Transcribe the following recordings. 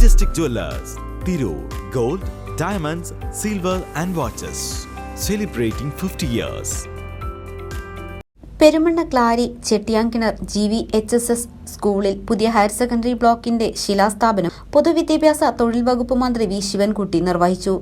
Majestic jewellers Tirur gold diamonds silver and watches celebrating fifty years Perumanna Clari Chettiyankinar G V H S S സ്കൂളിൽ പുതിയ higher secondary ബ്ലോക്കിന്റെ ശിലാസ്ഥാപനം പൊതുവിദ്യാഭ്യാസ തൊഴിൽ വകുപ്പ് മന്ത്രി വി ശിവൻകുട്ടി നിർവഹിച്ചു.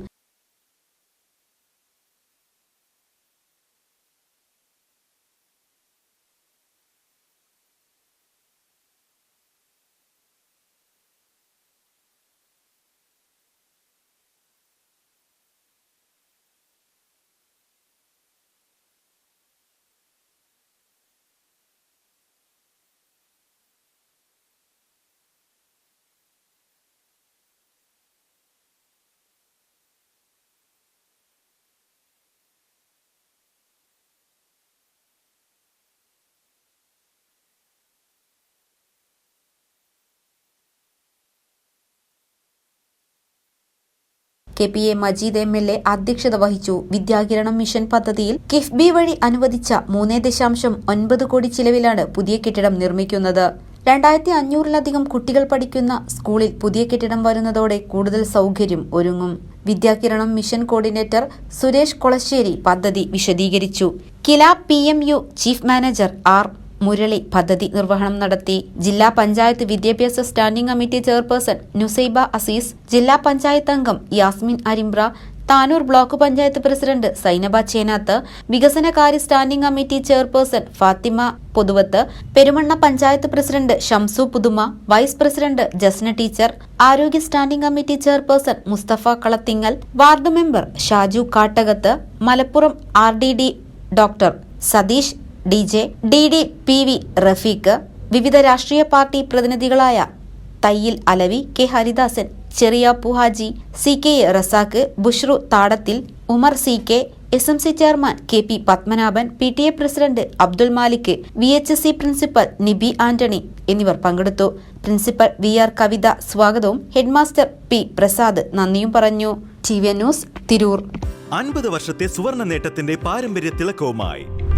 K P A Majeed M L A അധ്യക്ഷത വഹിച്ചു. വിദ്യാകിരണം മിഷൻ പദ്ധതിയിൽ കിഫ്ബി വഴി അനുവദിച്ച മൂന്ന് ദശാംശം ഒൻപത് കോടി ചിലവിലാണ് പുതിയ കെട്ടിടം നിർമ്മിക്കുന്നത്. രണ്ടായിരത്തി അഞ്ഞൂറിലധികം കുട്ടികൾ പഠിക്കുന്ന സ്കൂളിൽ പുതിയ കെട്ടിടം വരുന്നതോടെ കൂടുതൽ സൗകര്യം ഒരുങ്ങും. വിദ്യാകിരണം മിഷൻ കോർഡിനേറ്റർ സുരേഷ് കൊളശ്ശേരി പദ്ധതി വിശദീകരിച്ചു. Kila P chief manager R. Murali പദ്ധതി നിർവഹണം നടത്തി. ജില്ലാ പഞ്ചായത്ത് വിദ്യാഭ്യാസ standing committee chairperson Nusaiba Azeez ജില്ലാ പഞ്ചായത്ത് അംഗം യാസ്മിൻ അരിമ്പ്ര താനൂർ ബ്ലോക്ക് പഞ്ചായത്ത് പ്രസിഡന്റ് സൈനബ ചേനാത്ത് വികസനകാര്യ standing committee chairperson Fathima Puthuvath Perumanna panchayat president Shamsu Puthuma vice president Jasna teacher ആരോഗ്യ standing committee chairperson Musthafa Kalathingal ward member Shaju Kattakath Malappuram R doctor Satheesh D J D D P V Rafeeq വിവിധ രാഷ്ട്രീയ party പ്രതിനിധികളായ Thayyil Alavi K Haridasan Cheriya Puhaji C K Razak Bushru Thadathil Umar C K S M C chairman K P Padmanabhan P T A president Abdul Malik V H C principal Nibi Antony എന്നിവർ പങ്കെടുത്തു. Principal V R കവിത സ്വാഗതവും headmaster P Prasad നന്ദിയും പറഞ്ഞു. T V news Tirur. അൻപത് വർഷത്തെ സുവർണ നേട്ടത്തിന്റെ പാരമ്പര്യ തിളക്കവുമായി